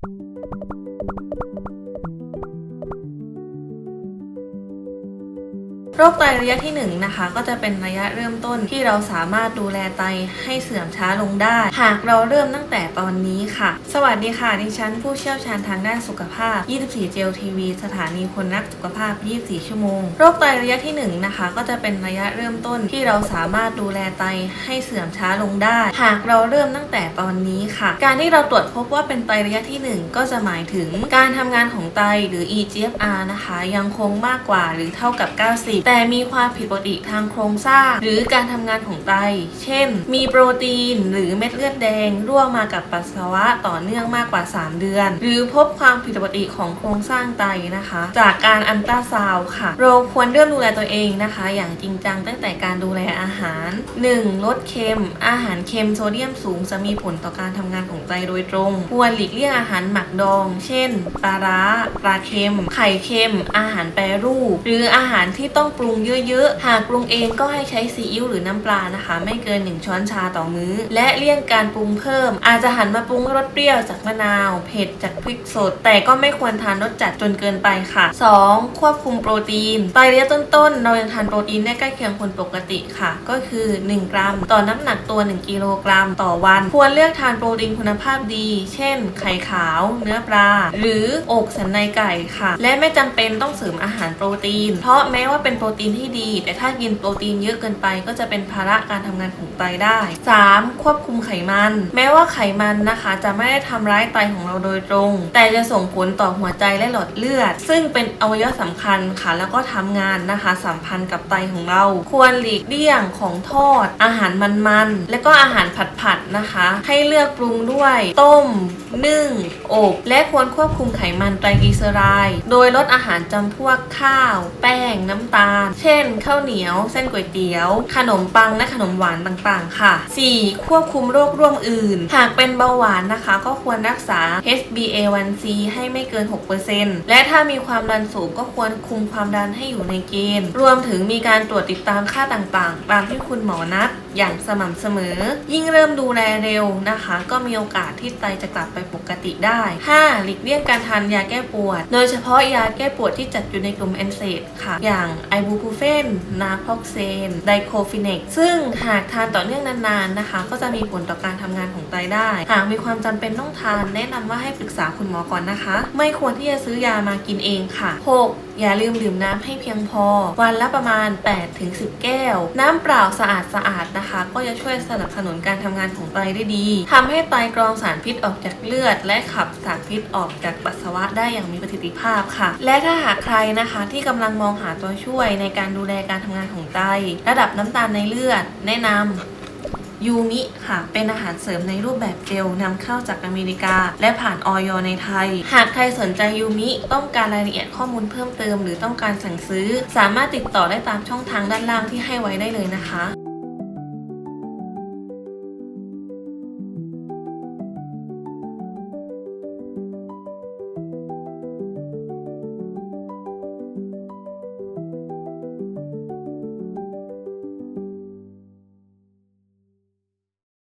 Thank you. โรคไตระยะที่1นงนะคะก็จะเป็นระยะเริ่มต้นที่เราสามารถดูแลไตให้เสื่อมช้าลงได้ หากเราเริ่มตั้งแต่ตอนนี้ค่ะ สวัสดีค่ะ ดิฉันผู้เชี่ยวชาญทางด้านสุขภาพ 24เจลทีวีสถานีคนรักสุขภาพ 24 ชั่วโมง โรคไตระยะที่1นงนะคะก็จะเป็นระยะเริ่มต้นที่เราสามารถดูแลไตให้เสื่อมช้าลงได้ หากเราเริ่มตั้งแต่ตอนนี้ค่ะ การที่เราตรวจพบว่าเป็นไตระยะที่ 1 ก็จะหมายถึงการทำงานของไตหรือ eGFR นะคะ ยังคงมากกว่าหรือเท่ากับ 90แต่แต่มีความผิดปกติทางโครงสร้าง หรือการทำงานของไต เช่น มีโปรตีนหรือเม็ดเลือดแดงรั่วมากับปัสสาวะต่อเนื่องมากกว่า 3 เดือน หรือพบความผิดปกติของโครงสร้างไตนะคะ จากการอันตราซาวด์ค่ะ เราควรเริ่มดูแลตัวเองนะคะ อย่างจริงจังตั้งแต่การดูแลอาหาร 1. ลดเค็ม อาหารเค็มโซเดียมสูงจะมีผลต่อการทำงานของไตโดยตรง ควรหลีกเลี่ยงอาหารหมักดอง เช่นปลาร้าปลาเค็ม ไข่เค็ม อาหารแปรรูป หรืออาหารที่ต้องปรุงเยอะๆ หากปรุงเองก็ให้ใช้ซีอิ๊วหรือน้ำปลานะคะ ไม่เกิน 1 ช้อนชาต่อมื้อ และเลี่ยงการปรุงเพิ่ม อาจจะหันมาปรุงรสเปรี้ยวจากมะนาว เผ็ดจากพริกสด แต่ก็ไม่ควรทานรสจัดจนเกินไปค่ะ 2. ควบคุมโปรตีนไตระยะต้นๆ เรายังทานโปรตีนได้ใกล้เคียงคนปกติค่ะ ก็คือ 1 กรัม ต่อน้ำหนักตัว 1 กิโลกรัมต่อวัน ควรเลือกทานโปรตีนคุณภาพดี เช่น ไข่ขาว เนื้อปลา หรืออกสันในไก่ค่ะ และไม่จำเป็นต้องเสริมอาหารโปรตีน เพราะแม้ว่าเป็นโปรตีนที่ดี แต่ถ้ากินโปรตีนเยอะเกินไป ก็จะเป็นภาระการทำงานของไตได้ 3. ควบคุมไขมัน แม้ว่าไขมันนะคะ จะไม่ได้ทำร้ายไตของเราโดยตรง แต่จะส่งผลต่อหัวใจและหลอดเลือด ซึ่งเป็นอวัยวะสำคัญค่ะ แล้วก็ทำงานนะคะ สัมพันธ์กับไตของเรา ควรหลีกเลี่ยงของทอด อาหารมันๆและก็อาหารผัดๆนะคะ ให้เลือกปรุงด้วย ต้ม นึ่ง อบ และควรควบคุมไขมันไตรกลีเซอไรด์โดยลดอาหารจำพวกข้าว แป้ง น้ำตาลเช่น ข้าวเหนียว เส้นก๋วยเตี๋ยว ขนมปังและขนมหวานต่างๆ ค่ะ 4. ควบคุมโรคร่วมอื่น หากเป็นเบาหวานนะคะ ก็ควรรักษา HbA1c ให้ไม่เกิน 6%และถ้ามีความดันสูงก็ควรคุมความดันให้อยู่ในเกณฑ์ รวมถึงมีการตรวจติดตามค่าต่างๆ ตามที่คุณหมอนัดอย่างสม่ำเสมอ ยิ่งเริ่มดูแลเร็วนะคะ ก็มีโอกาสที่ไตจะกลับไปปกติได้ 5. หลีกเลี่ยงการทานยาแก้ปวด โดยเฉพาะยาแก้ปวดที่จัดอยู่ในกลุ่มเอนเซดค่ะ อย่างไอบูพูเฟน นาพ็อกเซน ไดโคฟินเนกซึ่งหากทานต่อเนื่องนานๆนะคะ ก็จะมีผลต่อการทำงานของไตได้ หากมีความจำเป็นต้องทาน แนะนำว่าให้ปรึกษาคุณหมอก่อนนะคะ ไม่ควรที่จะซื้อยามากินเองค่ะ 6. อย่าลืมดื่มน้ำให้เพียงพอ วันละประมาณ 8-10 แก้ว น้ำเปล่าสะอาดสะอาดๆนะคะ ก็จะช่วยสนับสนุนการทำงานของไตได้ดีทำให้ไตกรองสารพิษออกจากเลือด และขับสารพิษออกจากปัสสาวะได้อย่างมีประสิทธิภาพค่ะ และถ้าหากใครนะคะที่กำลังมองหาตัวช่วยในการดูแลการทำงานของไต ระดับน้ำตาลในเลือด แนะนำยูมิค่ะ เป็นอาหารเสริมในรูปแบบเจลนำเข้าจากอเมริกา และผ่านออยในไทย หากใครสนใจยูมิต้องการรายละเอียดข้อมูลเพิ่มเติม หรือต้องการสั่งซื้อ สามารถติดต่อได้ตามช่องทางด้านล่างที่ให้ไว้ได้เลยนะคะ